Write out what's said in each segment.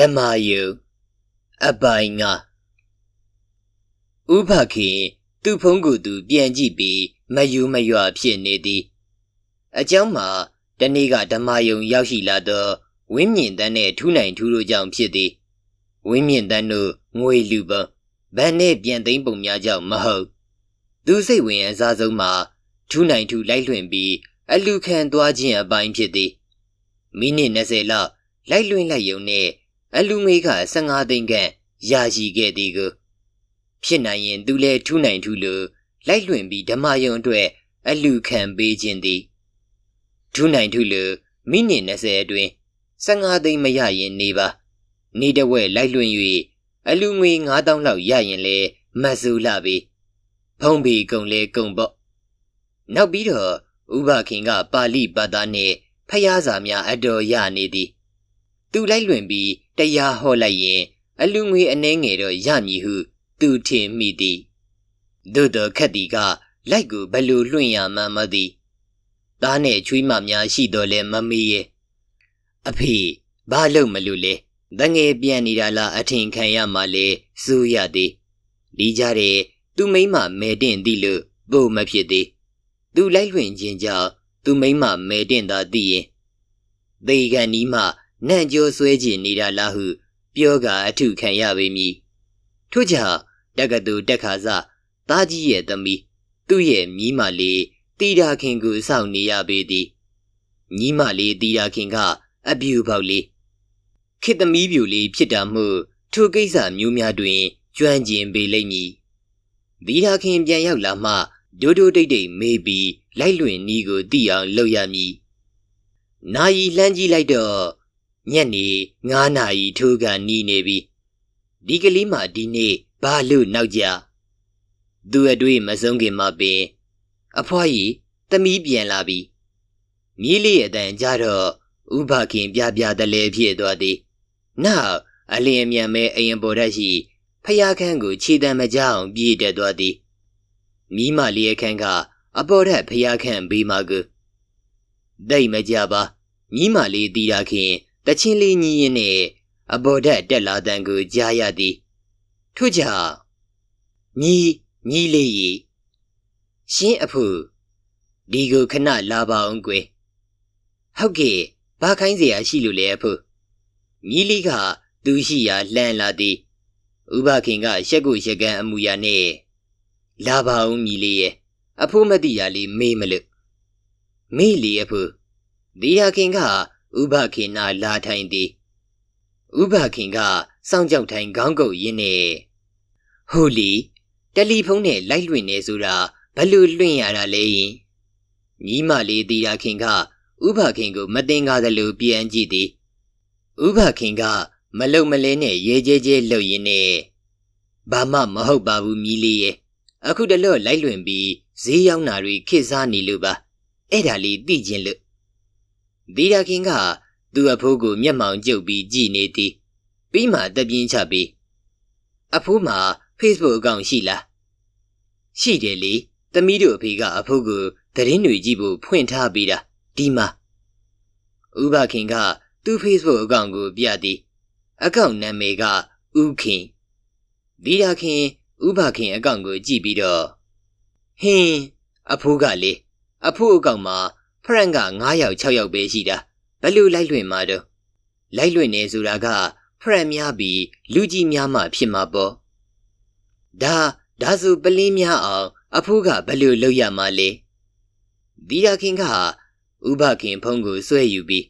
ဓမ္မယုအပိုင်းငါဥပခင်သူ့ဖုံးကိုသူပြန်ကြည့်ပြီးမယူမရွဖြစ်နေသည်အเจ้าမှာတနေ့ကဓမ္မယုံရောက်ရှိလာသောဝင်းမြင့်တန်းနဲ့ထူးနိုင်ထူးတို့ကြောင့်ဖြစ်သည်ဝင်းမြင့်တန်းတို့ငွေလူပဗန်နဲ့ပြန်သိမ်းပုံများကြောင့်မဟုတ်သူစိတ်ဝင်အစားဆုံးမှာထူးနိုင်ထူးလိုက်လွှင့်ပြီးအလူခံသွားခြင်းအပိုင်းဖြစ်သည်မိနစ်20လောက်လိုက်လွှင့်လိုက်ယုံနဲ့ အလူငွေက15သိန်းခန့်ရရှိခဲ့သည်ကိုဖြစ်နိုင်ရင်သူလည်းထူးနိုင်ထူးလို့လိုက်လွှင့်ပြီးဓမ္မယုံအတွက်အလူခံပေးခြင်းသည်ထူးနိုင်ထူးလို့မိနစ်20အတွင်း15သိန်းမရရင်နေပါနေတဝဲလိုက်လွှင့်၍အလူငွေ9000လောက်ရရင်လေမဆူလာပြီဖုံးပြီးကုံလေကုံပေါ့နောက်ပြီးတော့ဥပခင်ကပါဠိဘာသာနှင့်ဖျားစာများအတော်ရနေသည် သူလိုက်လွင်ပြီးတရားဟောလိုက်ရင် အလူငွေအနှဲငယ်တော့ရမည်ဟု သူထင်မိသည်သို့တော်ခက်တီကလိုက်ကိုဘလို့လွှင့်ရမှန်းမသိသားနဲ့ချွေးမများရှိတော်လဲမမေးရဲ့အဖေဘာလို့မလို့လဲတငယ်ပြန်နေတာလားအထင်ခံရမှလဲစူးရသည်ဒီကြတဲ့သူမိမမဲတင်သည်လို့ပို့မဖြစ်သည်သူလိုက်လွင်ခြင်းကြောင့်သူမိမမဲတင်သာသိရင်သေကန်နီးမှ နန့်ကျော်ဆွဲကျင်နေတာလားဟုပြောကအထုခံရပေမည်ထို့ကြောင့်တက္ကသိုလ်တက်ခါစသားကြီးရဲ့သမီးသူ့ရဲ့မြီးမလေးတီတာခင်ကိုစောင့်နေရပေသည်ညီမလေးတီတာခင်ကအပြူပေါက်လေးခေတ္တမီးပြူလေးဖြစ်တာမှုထိုကိစ္စမျိုးများတွင်ကျွမ်းကျင်ပေလိမ့်မည်တီတာခင်ပြန်ရောက်လာမှဒိုးဒိုးတိတ်တိတ်မေးပြီးလိုက်လွင်နီးကိုတီအောင်လုပ်ရမည်နာယီလှမ်းကြည့်လိုက်တော့ ညနေ9နာရီထိုးကနီးနေပြီဒီကလေးမှဒီနေ့ဘာလို့နောက်ကြသူအတွေ့မဆုံးခင်မှာပင် အဖွားကြီးသမီးပြန်လာပြီမြည်လေးအတန်ကြတော့ဥပခင်ပြပြတလဲဖြစ်သွားသည်နောက်အလင်းအမြန်မဲအရင်ပေါ်တတ်ရှိဖျားခန်းကိုခြေတံမကြအောင်ပြေးတက်သွားသည်မိမလေးအခန်းကအပေါ်ထက်ဖျားခန့်ဘေးမှာကဒိတ်မကြပါမိမလေးတီးတာခင် တချင်းလေးညီရင်နဲ့အပေါ်ထက်တက်လာတန်ကိုကြားရသည်ထို့ကြောင့်ညီညီလေးရီရှင်းအဖူဒီကိုခဏလာပါအောင်ကွယ်ဟုတ်ကဲ့ဘာခိုင်းเสียရှိလို့လဲအဖူညီလေးကသူရှိရာလှမ်းလာသည်ဥပခင်ကရှက်ကိုရှက်ကန်းအမူအရာနဲ့လာပါဦးညီလေးရဲ့အဖိုးမတိရလေးမေးမလို့မေးလီအဖိုးဒီဟာခင်က ဥပခင်နာလာထိုင်သည်ဥပခင်ကစောင့်ကြောက်ထိုင်ခေါင်းကုပ်ရင်းနဲ့ဟိုလီတယ်လီဖုန်းနဲ့လိုက်လွှင့်နေဆိုတာဘလို့လွှင့်ရတာလဲယင်ညီမလေးတီရာခင်ကဥပခင်ကို မတင်ကားသလိုပြန်ကြည့်သည်ဥပခင်ကမလုံမလဲနဲ့ရဲကြဲကြဲလှုပ်ရင်းနဲ့ဘာမှမဟုတ်ပါဘူးမြီးလေးရဲ့အခုတလော့လိုက်လွင်ပြီးဈေးရောက်နာတွေခေစားနေလို့ပါအဲ့ဒါလေးသိချင်းလို့ ဒီရာခင်ကသူ့အဖိုးကိုမျက်မှောင်ကျုပ်ပြီးကြည်နေသည်ပြီးမှတပြင်းချပြီးအဖိုးမှာ Facebook အကောင့်ရှိလားရှိတယ်လေသမီးတို့အဖေကအဖိုးကိုသတင်းတွေကြည့်ဖို့ဖွင့်ထားပေးတာဒီမှာဥပခင်ကသူ့ Facebook အကောင့်ကိုပြသည်အကောင့်နာမည်ကဥခင်ဒီရာခင်ဥပခင်အကောင့်ကိုကြည့်ပြီးတော့ဟင်းအဖိုးကလေအဖိုးအကောင့်မှာ ဖရန့်က9ယောက်6ယောက်ပဲရှိတာဘယ်လိုလိုက်လွင်မှာတော့လိုက်လွင်နေဆိုတာကဖရန့်များပြီးလူကြီးများမှဖြစ်မှာပေါ့ဒါဒါဆိုပလင်းများအောင် အဖိုးကဘယ်လိုလုပ်ရမှာလဲဒီရခင်ကဥပခင်ဖုံးကိုဆွဲယူပြီး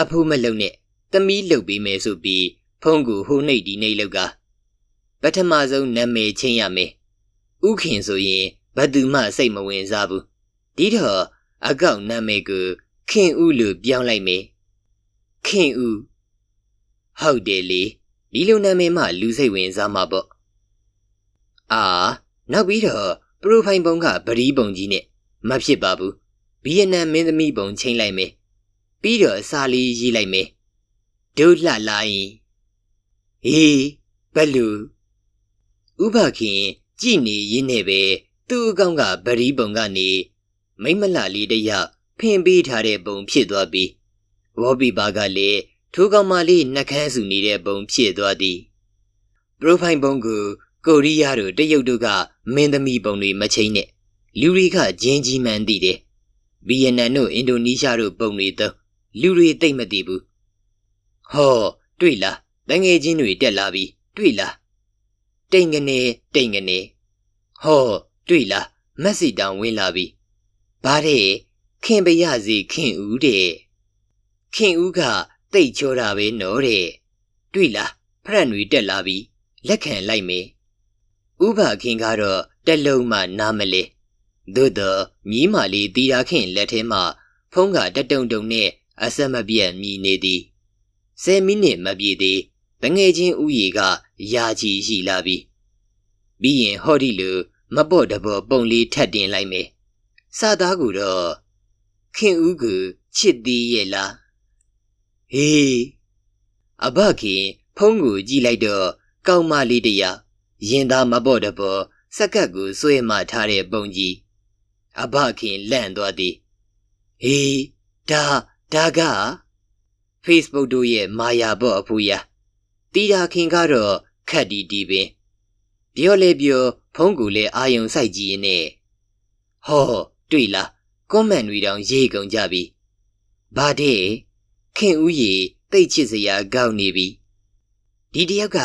အဖိုးမလုံနဲ့သမီးလှုပ်ပြီးမယ်ဆိုပြီးဖုံးကိုဟိုနှိပ်ဒီနှိပ်လောက်ကပထမဆုံးနာမည်ချင်းရမယ်ဥခင်ဆိုရင်ဘသူမှစိတ်မဝင်စားဘူးဒီတော့ အကောက်နာမည်ကိုခင်ဦးလို့ပြောင်းလိုက်မယ်ခင်ဦးဟုတ်တယ်လေဒီလိုနာမည်မှလူစိတ်ဝင်စားမှာပေါ့အာနောက်ပြီးတော့ပရိုဖိုင်ပုံကဗရီးပုံကြီးနဲ့မဖြစ်ပါဘူးဗီယက်နမ်မင်းသမီးပုံချိန်လိုက်မယ်ပြီးတော့အစာလေးရေးလိုက်မယ်ဒုလှလာရင်ဟေးဘလူဥပခင်ကြည်နေရင်းနဲ့ပဲသူ့အကောင်ကဗရီးပုံကနေ မိမ့်မလှလေးတယောက်ဖင်ပေးထားတဲ့ပုံဖြစ်သွားပြီးဝေါ်ဘီဘာကလည်းထိုကောင်မလေးနှကန်းစုနေတဲ့ပုံဖြစ်သွားသည်ပရိုဖိုင်ပုံကိုကိုရီးယားတို့တရုတ်တို့ကမင်းသမီးပုံတွေမချိန်နဲ့လူတွေကဂျင်းကြီးမှန်သိတယ်ဗီယက်နမ်တို့အင်ဒိုနီးရှားတို့ပုံတွေတော့လူတွေသိမ့်မသိဘူးဟောတွေ့လားတငယ်ချင်းတွေတက်လာပြီတွေ့လားတိန်ကနေတိန်ကနေဟောတွေ့လားမက်ဆီတောင်ဝင်လာပြီ ဘာတဲ့ခင်ပရစီခင်ဦးတဲ့ခင်ဦးကတိတ်ချောတာပဲနော်တဲ့တွေ့လားဖရက်တွေတက်လာပြီလက်ခံလိုက်မယ်ဥပခင်ကတော့တက်လုံးမှနားမလဲသို့တော့မြီးမာလေးတီတာခင်လက်ထဲမှာဖုံးကတတုံတုံနဲ့အဆက်မပြတ်မြည်နေသည်ဆယ်မိနစ်မပြည့်သေးတငယ်ချင်းဥယေကယာချီရှိလာပြီပြီးရင်ဟောဒီလူမပေါ့တဘောပုံလေးထပ်တင်လိုက်မယ် စသားကူတော့ခင်ဦးကချစ်သေးရဲ့လားဟေးအဘခင်ဖုံးကိုကြည့်လိုက်တော့ကောင်းမလေးတရာရင်သားမပေါ့တဘောစက်ကပ်ကိုဆွဲမှထားတဲ့ပုံကြီးအဘခင်လန့်သွားသည်ဟေးဒါဒါက Facebook တို့ရဲ့မာယာဘော့အဖူရတီတာခင်ကတော့ခက်တီတီပင်ပြောလေပြောဖုံးကူလေအာယုံစိုက်ကြည့်ရင်နဲ့ဟော တွေ့လားကွန်မန့်တွေတောင်ရေးကုန်ကြပြီဘာတဲ့ခင်ဦးရီတိတ်ချစ်စရာကောက်နေပြီဒီတယောက်က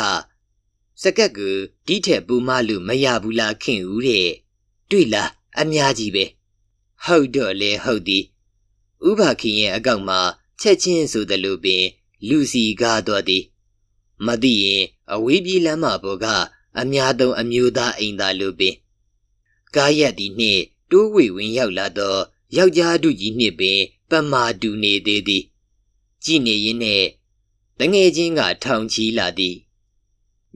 စကက်ကူဒီထက်ပူမလို့မရဘူးလားခင်ဦးတဲ့တွေ့လားအများကြီးပဲဟုတ်တော့လေဟုတ်သည်ဥပခင်ရဲ့အကောက်မှာချက်ချင်းဆိုသလိုပင် လူစီကားသွားသည်မသိရင်အဝေးပြေးလမ်းမပေါ်ကအများသုံးအမျိုးသားအိမ်သားလိုပင်ကားရက်သည်နှင့် တိုးဝေဝင်ရောက်လာသောယောက်ျားတို့ကြီးနှင့်ပင်ပမာတူနေသေးသည် ကြည်နေရင်းနဲ့တငယ်ချင်းကထောင်ချီလာသည်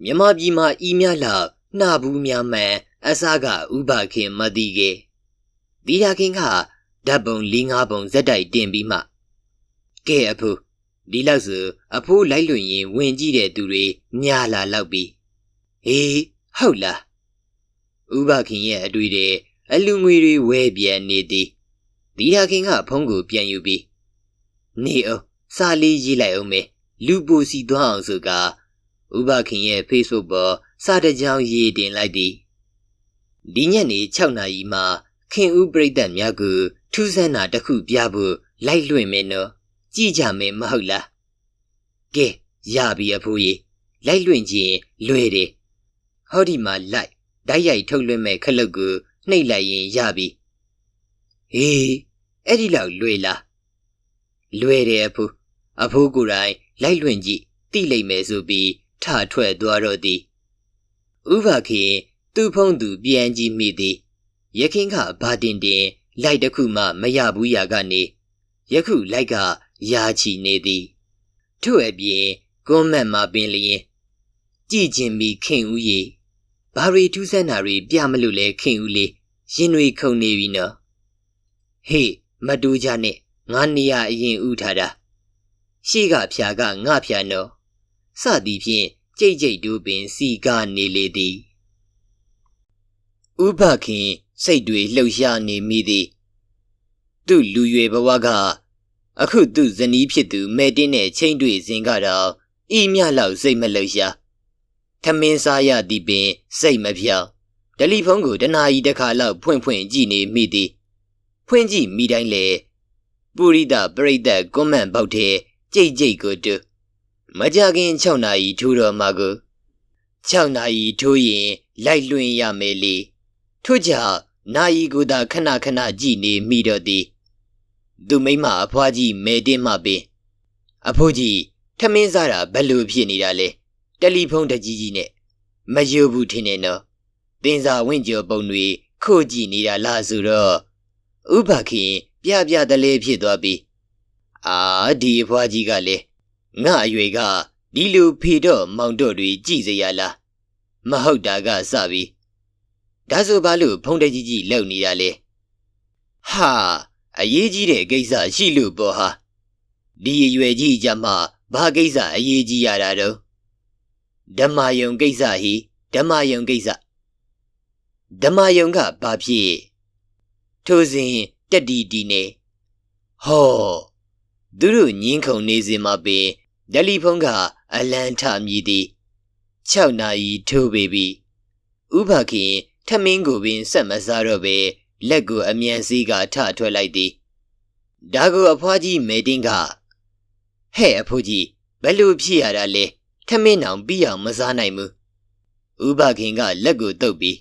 မြမပြည်မှာဤများလောက်နှာဘူးများမှန်အစားကဥပခင်မသိခဲ့ဒီရာခင်ကဓာတ်ပုံ၄၅ပုံဇက်တိုက်တင်ပြီးမှကဲအဖိုးဒီလောက်ဆိုအဖိုးလိုက်လွင်ရင်ဝင်ကြည့်တဲ့သူတွေညာလာလောက်ပြီဟေးဟုတ်လားဥပခင်ရဲ့အတွေ့တဲ့ အလူငွေတွေဝဲပြန်နေသည်ဒီရာခင်ကဖုံးကိုပြန်ယူပြီးနေအောင်စာလေးရေးလိုက်အောင်မေလူပူစီသွားအောင်ဆိုကဥပခင်ရဲ့ Facebook ပေါ်စာတကြောင်ရေးတင်လိုက်သည်ဒီညနေ6နာရီမှာခင်ဦးပြိတ္တများကိုထူးဆန်းတာတစ်ခုပြဖို့လိုက်လွင့်မယ်နော်ကြည့်ကြမယ်မဟုတ်လားကဲရပြီအဖိုးကြီးလိုက်လွင့်ခြင်းလွယ်တယ်ဟောဒီမှာလိုက်ဓာတ်ရိုက်ထုတ်လွှင့်မဲ့ခလုတ်ကို နှိပ်လိုက်ရင်ရပြီဟေးအဲ့ဒီလောက်လွယ်လားလွယ်တယ်အဖိုးအဖိုးကိုယ်တိုင်လိုက်လွင့်ကြည့်တိလိမ့်မယ်ဆိုပြီးထထွက်သွားတော့သည်ဥပခင်သူ့ဖုံးသူပြန်ကြည့်မိသည်ရခင်ကဘာတင်တင်လိုက်တစ်ခုမှမရဘူးရာကနေယခုလိုက်ကယာချီနေသည်ထို့အပြင်ကွန်မန့်မှာပင်လျင်ကြည်ကျင်ပြီးခင်ဦးရီ ဘာရီထူးဆန်းတာတွေပြမလို့လဲခင်ဦးလေးရင်တွေခုန်နေပြီနော်ဟေးမတူကြနဲ့ငါနေရအရင်ဥထားတာရှေ့ကဖြာကငါဖြာနော်စသည်ဖြင့်ကြိတ်ကြိတ်တို့ပင်စီကနေလေသည်ဥပခင်စိတ်တွေလှုပ်ရှားနေမိသည်သူ့လူရွယ်ဘဝကအခုသူ့ဇနီးဖြစ်သူမဲတင်းနဲ့ချင်းတွေ့စဉ်ကတော့ဤမြလောက်စိတ်မလှုပ်ရှား ထမင်းစားရသည်ပင်စိတ်မပြောင်းတယ်လီဖုန်းကိုတနာရီတစ်ခါလောက်ဖွင့်ဖွင့်ကြည့်နေမိသည်ဖွင့်ကြည့်မိတိုင်းလေပူရိဒပရိသတ်ကွန်မန့်ပေါက်တဲ့ကြိတ်ကြိတ်ကိုတူမကြခင်6နာရီထိုးတော်မှာကို6နာရီထိုးရင်လိုက်လွင်ရမယ်လေထို့ကြောင့်နာယီကိုသာခဏခဏကြည့်နေမိတော့သည်သူမိမအဖွားကြီးမဲတင်းမှပင်အဖိုးကြီးထမင်းစားတာဘယ်လိုဖြစ်နေတာလဲ တယ်လီဖုန်းတကြီးကြီးနဲ့မယုံဘူးထင်နေတော့တင်စာဝင့်ကျော်ပုံတွေခို့ကြည့်နေတာလားဆိုတော့ဥပခင်ပြပြတလေဖြစ်သွားပြီအာဒီအဖွားကြီးကလည်းငါအရွယ်ကဒီလိုဖေတော့မောင်တော့တွေကြည်စရာလားမဟုတ်တာကစပြီဒါဆိုဘာလို့ဖုံးတကြီးကြီးလုံနေတာလဲဟာအရေးကြီးတဲ့ကိစ္စရှိလို့ပေါ့ဟာဒီအရွယ်ကြီးကြမှာဘာကိစ္စအရေးကြီးရတာတော့ ဓမ္မယုံကိစ္စဟိဓမ္မယုံကိစ္စဓမ္မယုံကဘာဖြစ်ထိုစဉ်တက်တီတီနေဟောသူတို့ညင်းခုန်နေစဉ်မှာပင်တယ်လီဖုန်းကအလန်ထမြည်သည်6နာရီထိုးပေပြီဥပခင်ထမင်းကိုပင်ဆက်မစားတော့ပဲလက်ကိုအမြန်စီးကထထွက်လိုက်သည်ဒါကိုအဖွားကြီးမေတင်းကဟဲ့အဖိုးကြီးဘယ်လိုဖြစ်ရတာလဲ ထမင်းအောင်ပြီးအောင်မစားနိုင်ဘူးဥပခင်ကလက်ကိုတုပ်ပြီး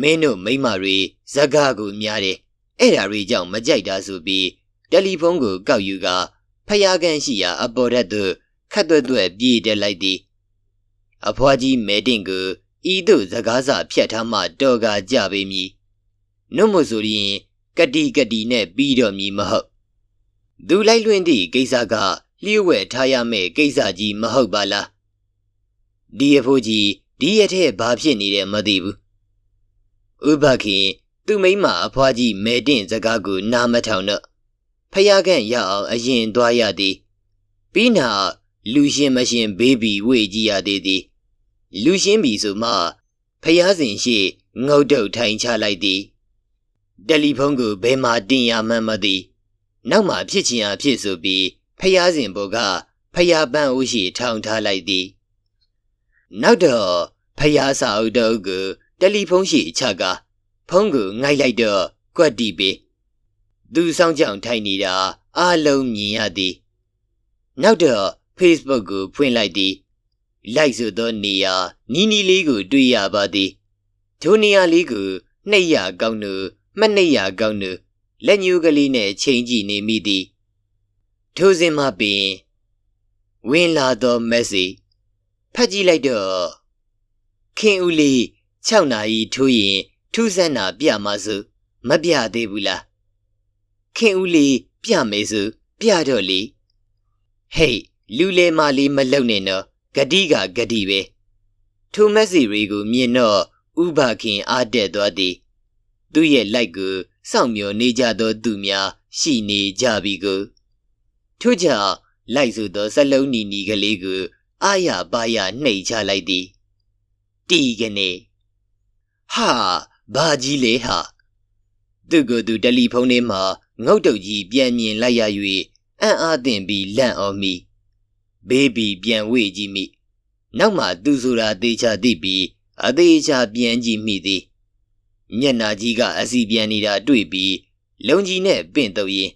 မင်းတို့မိမတွေဇက်ကားကိုများတယ်အဲ့ဓာတွေကြောင့်မကြိုက်တာဆိုပြီးတယ်လီဖုန်းကိုကောက်ယူကဖျားကန်ရှိရာအပေါ်ရက်သို့ခတ်သွက်သွက်ပြေးတက်လိုက်သည်အဖွားကြီးမဲတင်ကိုဤသို့စကားစာဖြတ်ထားမှတော်ကာကြပေမည်နှုတ်မဆိုရင်ကတိကတိနဲ့ပြီးတော့မည်မဟုတ်သူလိုက်လွင်သည့်ကိစ္စကလျှို့ဝှက်ထားရမယ့်ကိစ္စကြီးမဟုတ်ပါလား ဒီအဖိုးကြီးဒီရတဲ့ဘာဖြစ်နေတယ်မသိဘူးဥပခင်သူ့မိမအဖွားကြီးမဲတင်စကားကိုနားမထောင်တော့ဖျားကန်ရအောင်အရင်သွားရသည်ပြီးနာလူရှင်မရှင်ဘေးဘီဝေကြည့်ရသေးသည်လူရှင်းပြီဆိုမှဖျားစဉ်ရှိငုတ်တုတ်ထိုင်ချလိုက်သည်တယ်လီဖုန်းကိုဘယ်မှာတင်ရမှန်းမသိနောက်မှဖြစ်ချင်အားဖြစ်ဆိုပြီးဖျားစဉ်ဘောကဖျားပန်းဦးရှိထောင်ထားလိုက်သည် နောက်တော့ဖျားစာအုပ်တုပ်ကိုတယ်လီဖုန်းရှိချကဖုန်းကိုငိုက်လိုက်တော့ကွက်တီပေသူဆောင်ကြောင်ထိုင်နေတာအားလုံးမြင်ရသည်နောက်တော့ Facebook ကိုဖွင့်လိုက်သည်လိုက်ဆိုသောနေရာနီးနီးလေးကို တွေ့ရပါသည်ထိုနေရာလေးကိုနှိပ်ရကောင်းလို့မနှိပ်ရကောင်းလို့လက်ညှိုးကလေးနဲ့ချိန်ကြည့်နေမိသည်ထိုစဉ်မှပင်ဝင်လာသော message ဖတ်ကြည့်လိုက်တော့ခင်ဦးလေး6နာရီထိုးရင်ထူးဆန်းတာပြမစို့မပြသေးဘူးလားခင်ဦးလေးပြမယ်စို့ပြတော့လေဟေးလူလေမာလေးမလုံနဲ့နော်ဂတိကဂတိပဲထိုမက်ဆီရီကိုမြင်တော့ဥပခင်အားတက်သွားသည်သူ့ရဲ့လိုက်ကိုစောင့်မျှော်နေကြသောသူများရှိနေကြပြီကိုထို့ကြောင့်လိုက်ဆိုသောစလုံးနီနီကလေးကို အာရပါရနှိပ်ချလိုက်သည်တီကနေဟာဘာကြီးလေဟာသူကသူတယ်လီဖုန်းထဲမှာငုတ်တုတ်ကြီးပြန်မြင်လိုက်ရ၍အံ့အားသင့်ပြီးလန့်အောင်မိဘေးဘီပြန်ဝေ့ကြည့်မိနောက်မှသူဆိုတာသေချာသိပြီးအသေးချာပြန်ကြည့်မိသည်မျက်နာကြီးကအစီပြန်နေတာတွေ့ပြီးလုံကြီးနဲ့ပင့်တော့ရင်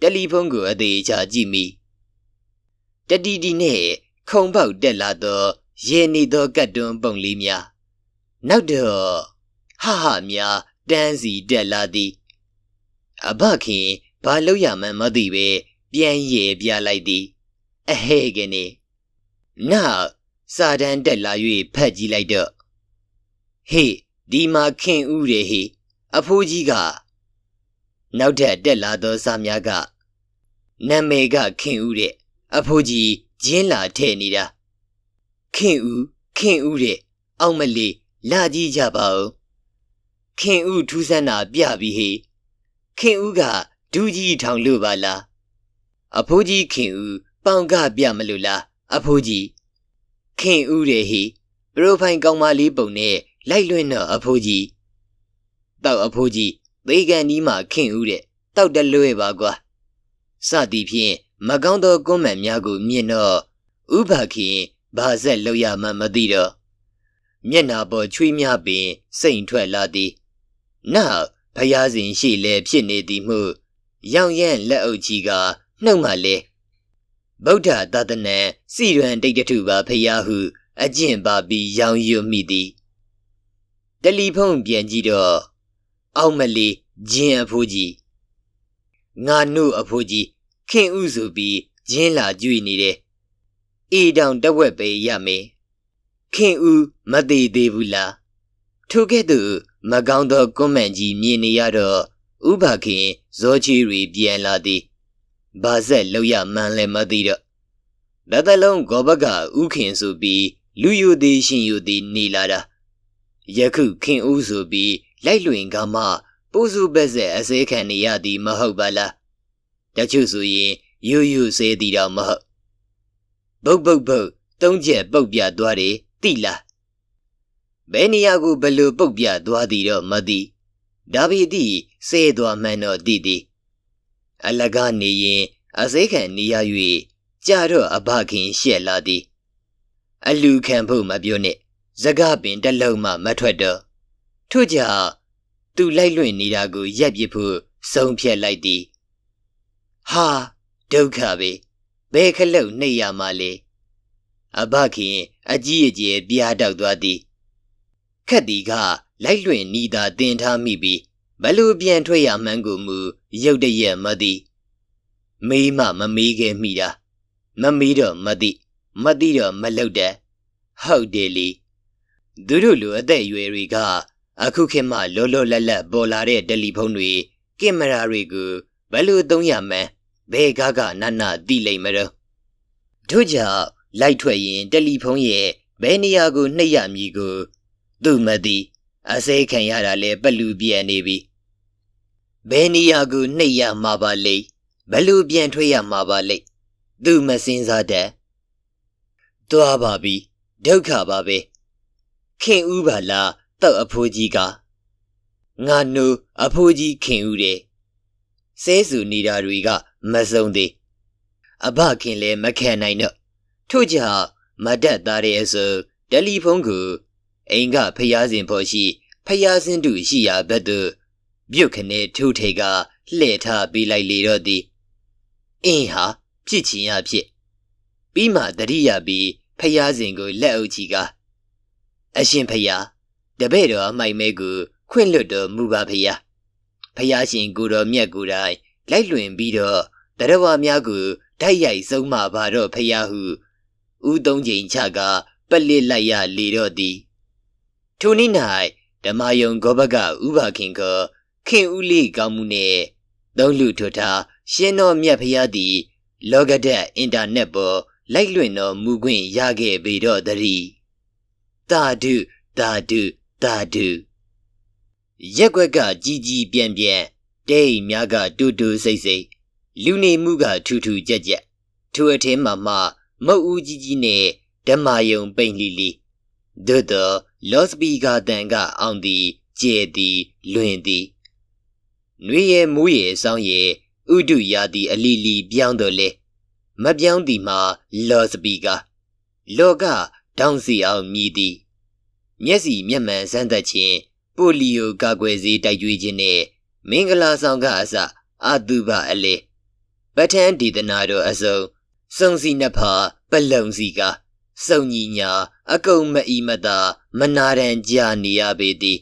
တယ်လီဖုန်းကိုအသေးချာကြည့်မိတတီတီနဲ့ ခုံပေါက်တက်လာသောရေနေသောကတ်တွန်းပုံလေးများနောက်တော့ဟာဟာများတန်းစီတက်လာသည်အဘခင်ဘာလို့ရမှန်းမသိပဲပြန်ရေပြလိုက်သည်အဟဲကနေနောက်စာတန်းတက်လာ၍ဖတ်ကြည့်လိုက်တော့ဟေးဒီမှာခင်ဥရေဟေးအဖိုးကြီးကနောက်ထပ်တက်လာသောစာများကနာမည်ကခင်ဥတဲ့အဖိုးကြီး ဂျင်းလာထဲ့နေတာခင်ဥခင်ဥတဲ့အောက်မလေးလာကြည့်ကြပါဦးခင်ဥထူးဆန်းတာပြပြီဟေးခင်ဥကဒူးကြီးထောင်လို့ပါလားအဖိုးကြီးခင်ဥပေါင်ကပြမလို့လားအဖိုးကြီးခင်ဥတယ်ဟိပရိုဖိုင်ကောင်းမလေးပုံနဲ့လိုက်လွင့်တော့အဖိုးကြီးတောက်အဖိုးကြီးသေကန်ကြီးမှခင်ဥတဲ့တောက်တလွဲပါကွာစသည်ဖြင့် မကောင်းသောကွန်းမှန်များကိုမြင်တော့ဥပခင်ဘာဆက်လောက်ရမှမသိတော့မျက်နာပေါ်ချွေးများပင်စိန်ထွက်လာသည်နောက်ဖျားစဉ်ရှိလဲဖြစ်နေသည်မှုရောင်ရန့်လက်အုပ်ကြီးကနှုတ်မှလဲဗုဒ္ဓသာသနာစီရန်တိတ်တထုပါဖရာဟုအကျင့်ပါပြီးရောင်ရွမိသည်တယ်လီဖုန်းပြန်ကြည့်တော့အောက်မလီဂျင်းအဖိုးကြီးငါနုအဖိုးကြီး ခင်ဥဆိုပြီးဂျင်းလာကြွေနေတယ်အေတောင်တဝက်ပဲရမယ်ခင်ဥမသေးသေးဘူးလားထိုကဲ့သို့မကောင်းသောကွန်မန့်ကြီးမြင်နေရတော့ဥပခင်ဇောချီရီပြန်လာသည်ဘာဆက်လောက်ရမှန်းလဲမသိတော့လက်သလုံးဂောဘကဥခင်ဆိုပြီးလူယူသည်ရှင်ယူသည်နေလာတာယခုခင်ဦးဆိုပြီးလိုက်လွင်ကမှပူစုပက်ဆက်အစေခံနေရသည်မဟုတ်ပါလား တချို့ဆိုရင်ယူယူစေသည်တော့မဟုတ်ဘုတ်ဘုတ်ဘုတ်သုံးချက်ပုတ်ပြသွားတယ်တိလားဘယ်နေရာကိုဘလို့ပုတ်ပြသွားသည်တော့မသိဒါပေသည်စေသွားမှန်းတော့သိသည်အလကားနေရင်အစိခံနေရ၍ကြာတော့အဘခင်ရှက်လာသည်အလူခံဖို့မပြောနဲ့စကားပင်တစ်လုံးမှမထွက်တော့ထို့ကြောင့်သူလိုက်လွင့်နေတာကိုရက်ပစ်ဖို့ဆုံးဖြတ်လိုက်သည် ဟာဒုက္ခပဲဘယ်ခလုတ်နှိပ်ရမှလဲအဘခင်အကြီးအကျယ်ပြားတောက်သွားသည်ခက်တီကလိုက်လွင့်နီးသာတင်ထားမိပြီးဘလို့ပြန်ထွက်ရမှန်းကိုမူရုတ်တရက်မသိမေးမှမမေးခဲ့မိတာမမေးတော့မသိမသိတော့မလုပ်တဲ့ဟုတ်တယ်လေသူတို့လူအသက်အရွယ်တွေကအခုခေတ်မှလောလောလတ်လတ်ပေါ်လာတဲ့တယ်လီဖုန်းတွေကင်မရာတွေကိုဘယ်လိုသုံးရမှန်း ဘယ်ကားကနနသိလိမ့်မလို့တို့ကြောင့်လိုက်ထွက်ရင်တယ်လီဖုန်းရဲ့ဘယ်နေရာကိုနှိပ်ရမည်ကိုသူမသိအစိခံရတာလဲပလူပြန်နေပြီဘယ်နေရာကိုနှိပ်ရမှာပါလိမ့်ဘယ်လိုပြန်ထွက်ရမှာပါလိမ့်သူမစင်စားတဲ့သွားပါပြီဒုက္ခပါပဲခင်ဦးပါလားတောက်အဖိုးကြီးကငါနိုးအဖိုးကြီးခင်ဦးတယ်ဆဲဆူနေတာတွေက မစုံသေးအဘခင်လည်းမခံနိုင်တော့ထို့ကြောင့်မတတ်သားတဲ့အဆိုတယ်လီဖုန်းကိုအိမ်ကဖျားစင်ဖို့ရှိဖျားစင်တူရှိရာဘက်သို့ပြုတ်ခနဲ့ထိုးထေကလှည့်ထားပေးလိုက်လေတော့သည်အင်းဟာဖြစ်ချင်ရဖြစ်ပြီးမှတတိယပြီးဖျားစင်ကိုလက်အုပ်ချီကအရှင်ဖျားတပည့်တော်အမိုက်မဲကိုခွင့်လွတ်တော်မူပါဖျားဖျားရှင်ကိုတော်မြတ်ကိုယ်တိုင်လိုက်လွင်ပြီးတော့ တရဝများကိုဓာတ်ရိုက်ဆုံးမပါတော့ဖျားဟုဦးသုံးချိန်ချကပလစ်လိုက်ရလေတော့သည်ထိုနေ့၌ဓမ္မယုံဂောဘကဥပါခင်ကခင်ဦးလေးကောင်းမှုနဲ့သုံးလူထွထားရှင်တော်မြတ်ဖျားသည် လောကဒက်အင်တာနက်ပေါ်လိုက်လွင်တော်မူခွင့်ရခဲ့ပေတော့တည်းတာဒုတာဒုတာဒုရက်ွက်ကကြီးကြီးပြန့်ပြန့်တိတ်များကတူတူစိတ်စိတ် လူနေမှုကထူထူကြက်ကြက်ထိုအထင်းမှာမှမုတ်ဦးကြီးကြီးနဲ့ဓမ္မယုံပိန်လီလီဒွတ်တော်လော့စပီကာတန်ကအောင်သည်ကျဲသည်လွင်သည်နှွေရဲ့မူးရဲ့အဆောင်ရဲ့ဥဒုရာသည်အလီလီပြောင်းတော့လေမပြောင်းသည်မှာလော့စပီကာလောကတောင်းစီအောင်မြည်သည်မျက်စီမျက်မှန်စမ်းသက်ခြင်းပိုလီယိုကာကွယ်ဆေးတိုက်ကြွေးခြင်းနဲ့မင်္ဂလာဆောင်ကအစအာတုဘအလေ ပထန်ဒီတနာတို့အစုံစုံစီနှစ်ဖာပလုံစီကစုံညီညာ အကုံမအီမတာမနာရန်ကြာနေရပေသည်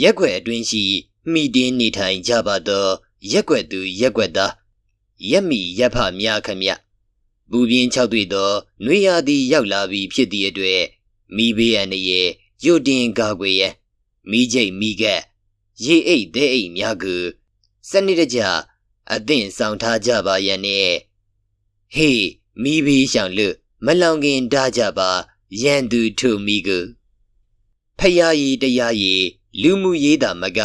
ရက်ွက်အတွင်းရှိမိတင်းနေထိုင်ကြပါတော့ရက်ွက်သူရက်ွက်သားရက်မီရက်ဖများခမပူပြင်း၆တွေ့သောနှွေရသည်ရောက်လာပြီးဖြစ်သည့်အတွက်မိဘေးအန္တရာယ်ရုတ်တင်ကာကွယ်ရန်မိကျိတ်မိကက် ရေအိတ်သေးအိတ်များကိုစနစ်တကျ အသင့်ဆောင်ထားကြပါရန်နဲ့ဟေးမိဘေးရှောင်လို့မလောင်ခင်တားကြပါရန်သူထုမိကိုဖယားရီတရားရီလူမှုရေးတာမက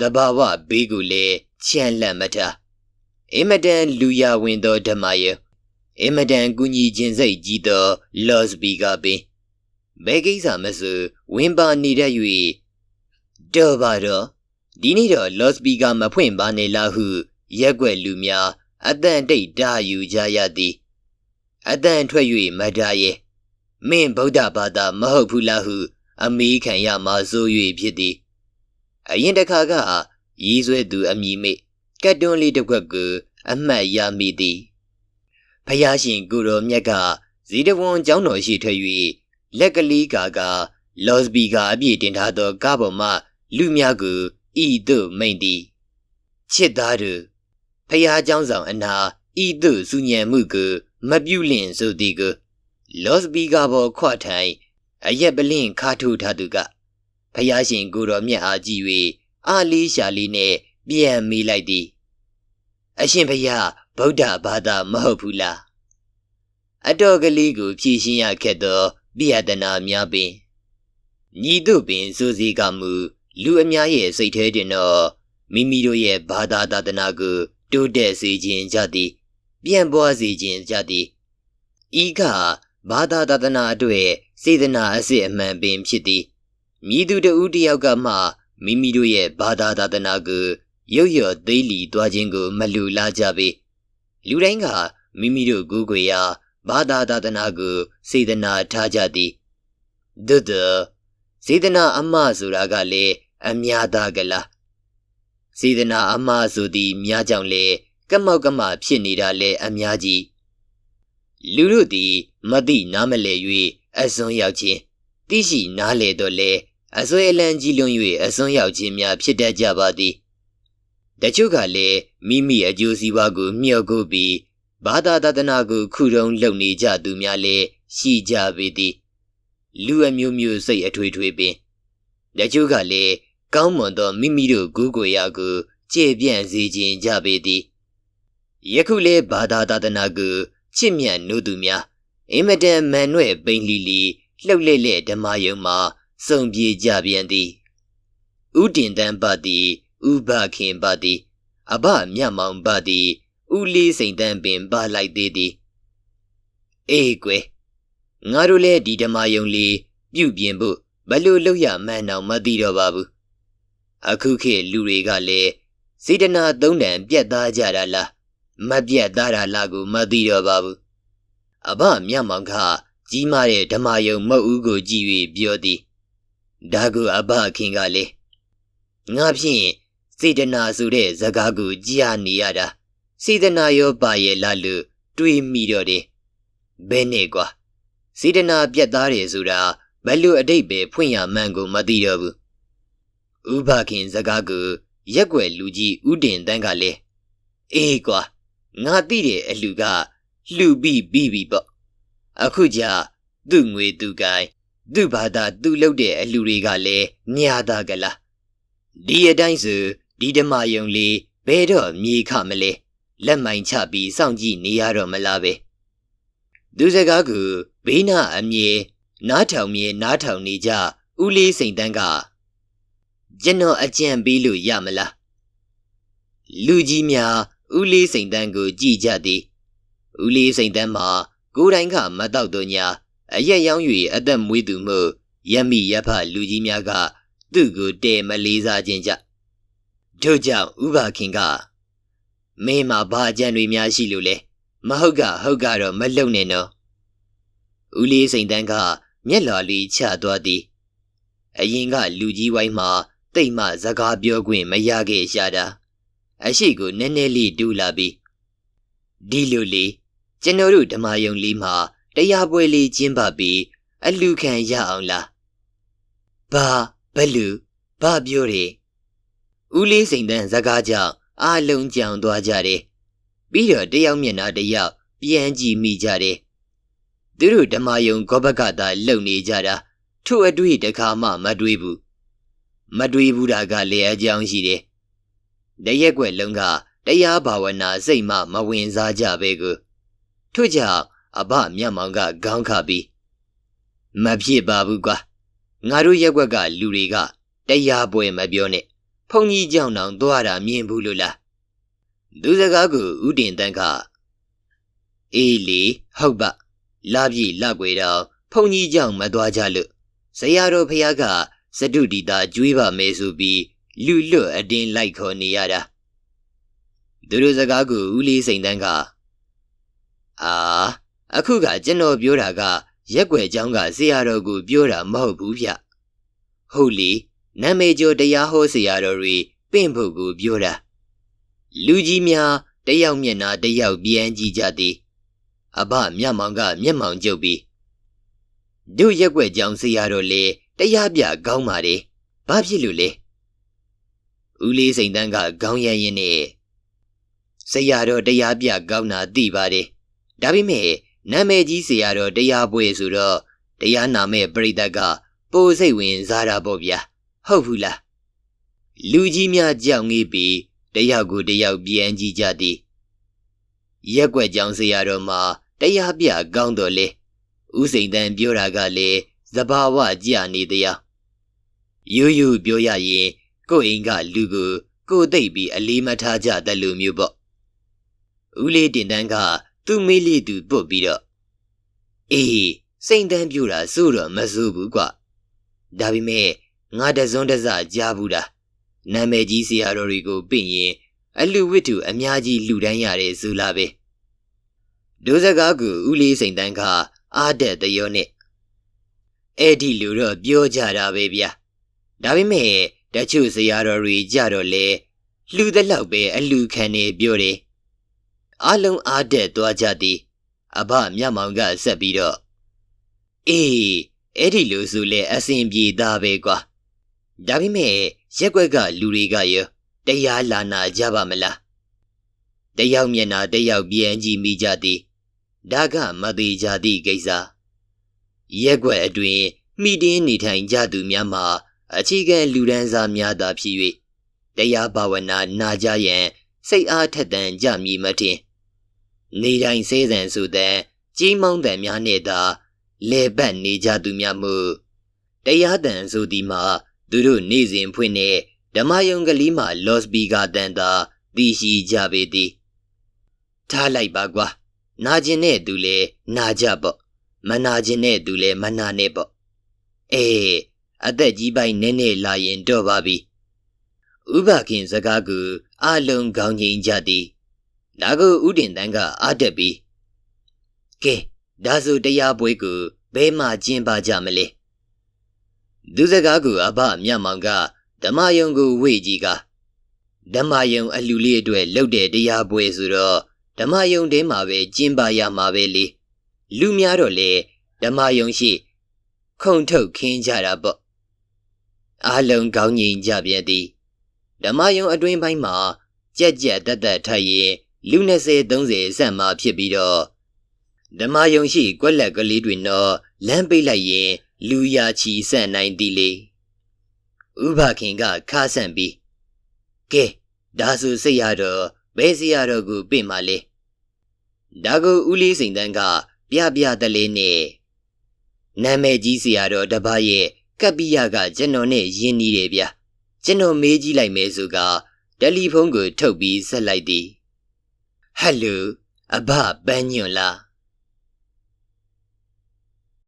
တဘာဝဘေးကိုလည်းချမ်းလက်မထားအင်မတန်လူရဝင်သောဓမ္မယအင်မတန်ကူညီခြင်းစိတ်ကြီးသောလော့စပီကပင်ဘယ်ကိစ္စမဆိုဝင်ပါနေတတ်၍တော့ပါတော့ဒီနေ့တော့လော့စပီကမဖွင့်ပါနေလားဟု ရက်ွက်လူများအတန်တိတ်တာယူကြရသည်အတန်ထွက်၍မတားရဲ့မင်းဗုဒ္ဓဘာသာမဟုတ်ဘူးလားဟု အမေးခံရမှာစိုး၍ဖြစ်သည်အရင်တခါကရီးဆွဲသူအမိမေကတ်တွန်းလေးတစ်ခွက်ကိုအမှတ်ရမိသည်ဖယားရှင်ကိုတော်မြတ်ကဇီတဝန်ကျောင်းတော်ရှိထွက်၍လက်ကလေးကာကလော့စပီကအပြည့်တင်ထားသောကားပေါ်မှလူများကိုဤသို့မိန်သည်ချစ်သားတို့ ဖယားเจ้าဆောင်အနာဤသို့စုညံမှုကိုမပြုလင့်ဆိုသည်ကိုလော့စပီကာပေါ်ခွထိုင်အရက်ပလင့်ခါထုထားသူကဖယားရှင်ကိုတော်မြတ်အားကြည့်၍အာလေးရှာလေးနဲ့ပြန်မေးလိုက်သည်အရှင်ဖယားဗုဒ္ဓဘာသာမဟုတ်ဘူးလားအတော်ကလေးကိုဖြည့်ရှင်းရခဲ့သောပြယတနာများပင်ညီတို့ပင်စိုးစည်းကမူလူအများရဲ့စိတ်ထဲတင်တော့မိမိတို့ရဲ့ဘာသာသာသနာကို တိုးတက်စေခြင်းကြသည်ပြန့်ပွားစေခြင်းကြသည်ဤကဘာသာသာသနာအတွက်စေတနာအစစ်အမှန်ပင်ဖြစ်သည်မြည်သူတဦးတယောက်ကမှမိမိတို့ရဲ့ဘာသာသာသနာကိုရုပ်ရသေးလီသွားခြင်းကိုမလူလားကြပေလူတိုင်းကမိမိတို့ကိုယ်ကိုယ်ရာဘာသာသာသနာကိုစေတနာထားကြသည်ဒုဒစေတနာအမဆိုတာကလည်းအများသားကလား စေတနာအမဆိုသည်များကြောင့်လေကမောက်ကမဖြစ်နေတာလေအများကြီးလူတို့သည်မသိနားမလဲ၍အစွန်းရောက်ခြင်းသိရှိနားလေတော့လေအစွဲအလန်းကြီးလွန်၍အစွန်းရောက်ခြင်းများဖြစ်တတ်ကြပါသည်တချို့ကလည်းမိမိအကျိုးစီးပွားကိုမျှော်ကိုပြီးဘာသာတဒနာကိုခုတုံးလုပ်နေကြသူများလည်းရှိကြပေသည်လူအမျိုးမျိုးစိတ်အထွေထွေပင်တချို့ကလည်း ကောင်းမွန်သောမိမိတို့ဂုကိုရာကိုကျေပြန့်စေခြင်းကြပေသည်ယခုလေဘာသာတဒနာကိုချစ်မြတ်နိုးသူများအင်မတန်မန်နွဲ့ပိန်လီလီလှုပ်လက်လက်ဓမ္မယုံမှာစုံပြေကြပြန်သည်ဥတင်တန်ပါသည်ဥဘခင်ပါသည်အဘမြတ်မောင်ပါသည်ဥလေးစိန်တန်ပင်ပါလိုက်သေးသည်အေးကွယ်ငါတို့လည်းဒီဓမ္မယုံလေးပြုတ်ပြင်ဖို့ဘလို့လုပ်ရမှန်းတော့မသိတော့ပါဘူး အခုခေတ်လူတွေကလည်းစေတနာသုံးတန်ပြတ်သားကြတာလားမပြတ်သားတာလားကိုမသိတော့ပါဘူးအဘမြတ်မောင်ကကြီးမားတဲ့ဓမ္မယုံမဟုတ်ဦးကိုကြည့်၍ပြောသည်ဒါကိုအဘခင်ကလေငါဖြင့်စေတနာဆိုတဲ့ဇကားကိုကြားနေရတာစေတနာရောပါရဲ့လားလို့တွေးမိတော့တယ်ဘယ်နဲ့ကွာစေတနာပြတ်သားတယ်ဆိုတာဘယ်လိုအတိတ်ပဲဖွင့်ရမှန်းကိုမသိတော့ဘူး ဥပခင်ဇကားကိုရက်ွယ်လူကြီးဥတင်တန်းကလည်းအေးကွာငါသိတဲ့အလူကလှူပြီးပြီးပြီပေါ့အခုကြသူ့ငွေသူ့ကိုင်သူ့ဘာသာသူ့လုပ်တဲ့အလူတွေကလည်းများသားကလားဒီအတိုင်းဆိုဒီဓမ္မယုံလေးဘယ်တော့မြေခမလဲလက်မိုင်ချပြီးစောင့်ကြည့်နေရတော့မလားပဲသူစကားကဘေးနာအမြေနားထောင်မြေနားထောင်နေကြဦးလေးစိန်တန်းက ကျွန်တော်အကြံပေးလို့ရမလားလူကြီးများဦးလေးစိန်တန်းကိုကြည်ကြသည်ဦးလေးစိန်တန်းမှာကိုယ်တိုင်ကမတော့တော့ညာအရက်ရောင်း၍အသက်မွေးသူမို့ရမိရဖလူကြီးများကသူ့ကိုတဲမလေးစားခြင်းကြတို့ကြောင့်ဥပါခင်ကမင်းမှာဘာအကြံတွေများရှိလို့လဲမဟုတ်ကဟုတ်ကတော့မလုံနဲ့နော်ဦးလေးစိန်တန်းကမျက်လာလေးချသွားသည်အရင်ကလူကြီးဝိုင်းမှာ တိတ်မှစကားပြောခွင့်မရခဲ့ရှာတာအရှိကိုနည်းနည်းလေးတူလာပြီးဒီလိုလေကျွန်တော်တို့ဓမ္မယုံလေးမှာတရားပွဲလေးကျင်းပပြီးအလူခံရအောင်လားဘာဘလူဘာပြောတယ်ဦးလေးစိန်တန်းစကားကြောင့်အားလုံးကြောင်သွားကြတယ်ပြီးတော့တယောက်မျက်နှာတယောက်ပြန်ကြည့်မိကြတယ်သူတို့ဓမ္မယုံကောဘကသာလုံနေကြတာထို့အတွေ့တခါမှမတွေးဘူး မတွေးဘူးတာကလည်းအကြောင်းရှိတယ်တရက်ွက်လုံးကတရားဘာဝနာစိတ်မှမဝင်စားကြပဲကိုထို့ကြောင့်အဘမျက်မှောင်ကခေါင်းခပြီးမဖြစ်ပါဘူးကွာငါတို့ရက်ွက်ကလူတွေကတရားပွဲမပြောနဲ့ဖုန်ကြီးကြောင့်တောင်သွားတာမြင်ဘူးလို့လားသူစကားကိုဥတင်တန်းကအေးလေဟုတ်ပါလာပြီလာွယ်တော့ဖုန်ကြီးကြောင့်မသွားကြလို့ဇရာတော်ဖះက စတုဒီတာကျွေးပါမယ်ဆိုပြီးလူလွတ်အတင်းလိုက်ခေါ်နေရတာသူတို့စကားကိုဦးလေးစိန်တန်းကအာအခုကကျွန်တော်ပြောတာကရက်ွယ်เจ้าကဆရာတော်ကိုပြောတာမဟုတ်ဘူးဗျဟုတ်လေနာမည်ကျော်တရားဟောဆရာတော်တွေပင့်ဖို့ကိုပြောတာလူကြီးများတယောက်မျက်နှာတယောက်ပြန်ကြည့်ကြသည်အဘမျက်မှောင်ကမျက်မှောင်ကျုပ်ပြီးတို့ရက်ွက်ကြောင်ဆရာတော်လေ တရားပြကောင်းပါလေဘာဖြစ်လို့လဲဦးလေးစိန်တန်းကခေါင်းရရင်နဲ့ဆရာတော်တရားပြကောင်းတာသိပါတယ်ဒါပေမဲ့နာမည်ကြီးဆရာတော်တရားပွဲဆိုတော့တရားနာမဲ့ပရိသတ်ကပိုစိတ်ဝင်စားတာပေါ့ဗျာဟုတ်ဘူးလားလူကြီးများကြောက်ငေးပြီးတယောက်ကိုတယောက်ပြန်ကြည့်ကြသည်ရက်ွက်ကြောင်ဆရာတော်မှာတရားပြကောင်းတော်လေဥစိန်တန်ပြောတာကလည်း သဘာဝကြနေတရားရိုးရိုးပြောရရင် ကို့အိမ်ကလူကိုကိုသိပ်ပြီးအလေးမထားကြတဲ့လူမျိုးပေါ့ဦးလေးတင်တန်းကသူ့မေးလေးသူပုတ်ပြီးတော့အေးစိန်တန်းပြူတာစိုးတော့မစိုးဘူးကွဒါပေမဲ့ငါတစွန်းတစကြားဘူးတာနာမည်ကြီးဆရာတော်တွေကိုပြင်ရင်အလူဝိတ္ထုအများကြီးလှူဒန်းရတဲ့ဇူလာပဲဒုစကားကူဦးလေးစိန်တန်းကအားတဲ့တရောနဲ့ အဲ့ဒီလူတော့ပြောကြတာပဲဗျာဒါပေမဲ့တချို့ဆရာတော်တွေကြတော့လေလှူတဲ့လောက်ပဲအလူခံနေပြောတယ်အလုံးအားတဲ့သွားကြသည်အဘမြတ်မောင်ကဆက်ပြီးတော့အေးအဲ့ဒီလူစုလေအစဉ်ပြေသားပဲကွာဒါပေမဲ့ရက်ွက်ကလူတွေကရောတရားလာနာကြပါမလားတယောက်မျက်နာတယောက်ပြန်ကြည့်မိကြသည်ဒါကမသေးကြသည့်ကိစ္စ ရက်ွက်အတွင်မိတင်းနေထိုင်ကြသူများမှာအခြေခံလူဒန်းစားများသာဖြစ်၍တရားဘာဝနာနာကြရန်စိတ်အားထက်သန်ကြမည်မထင်နေတိုင်းစေးစံဆိုတဲ့ကြီးမောင်းတန်များနဲ့သာလဲပတ်နေကြသူများမှုတရားတန်ဆိုသည်မှာသူတို့နေ့စဉ်ဖွင့်တဲ့ဓမ္မယုံကလေးမှာလော့စပီကာတန်သာသိရှိကြပေသည်ထားလိုက်ပါကွာနာကျင်တဲ့သူလဲနာကြပေါ့ မနာကျင်တဲ့သူလဲမနာနဲ့ပေါ့အေးအသက်ကြီးပိုင်းနည်းနည်းလာရင်တော့ပါပြီဥပခင်စကားကူအလုံးကောင်းငိန်ကြသည်ဒါကိုဥတင်တန်းကအားတက်ပြီးကဲဒါဆိုတရားပွဲကိုဘဲမှကျင်းပကြမလဲသူစကားကူအဘမြတ်မောင်ကဓမ္မယုံကိုဝေ့ကြီးကဓမ္မယုံအလူလေးအတွက်လှုပ်တဲ့တရားပွဲဆိုတော့ဓမ္မယုံတဲမှာပဲကျင်းပရမှာပဲလေ လူများတော့လေဓမ္မယုံရှိ ခုံထုတ်ခင်းကြတာပေါ့အားလုံးကောင်းငြိမ်ကြပြန်သည်ဓမ္မယုံအတွင်းပိုင်းမှာကြက်ကြက်တက်တက်ထိုက်ရင်လူ20 30ဆက်မှာဖြစ်ပြီးတော့ဓမ္မယုံရှိကွက်လက်ကလေးတွေတော့လမ်းပိတ်လိုက်ရင် လူရာချီဆက်နိုင်သည်လေဥပခင်ကခါဆန့်ပြီးကဲဒါဆိုစိတ်ရတော့ဘယ်စီရတော့ကိုပြင်ပါလေဒါကိုဦးလေးစိန်တန်းက ပြပြတလေးနဲ့နာမည်ကြီးစီရတော့တပားရဲ့ကပ်ပိယကကျွန်တော်နဲ့ယဉ်နေတယ်ဗျကျွန်တော်မေးကြည့်လိုက်မယ်ဆိုကတယ်လီဖုန်းကိုထုတ်ပြီးဆက်လိုက်သည်ဟယ်လိုအဘပန်းညွန်လား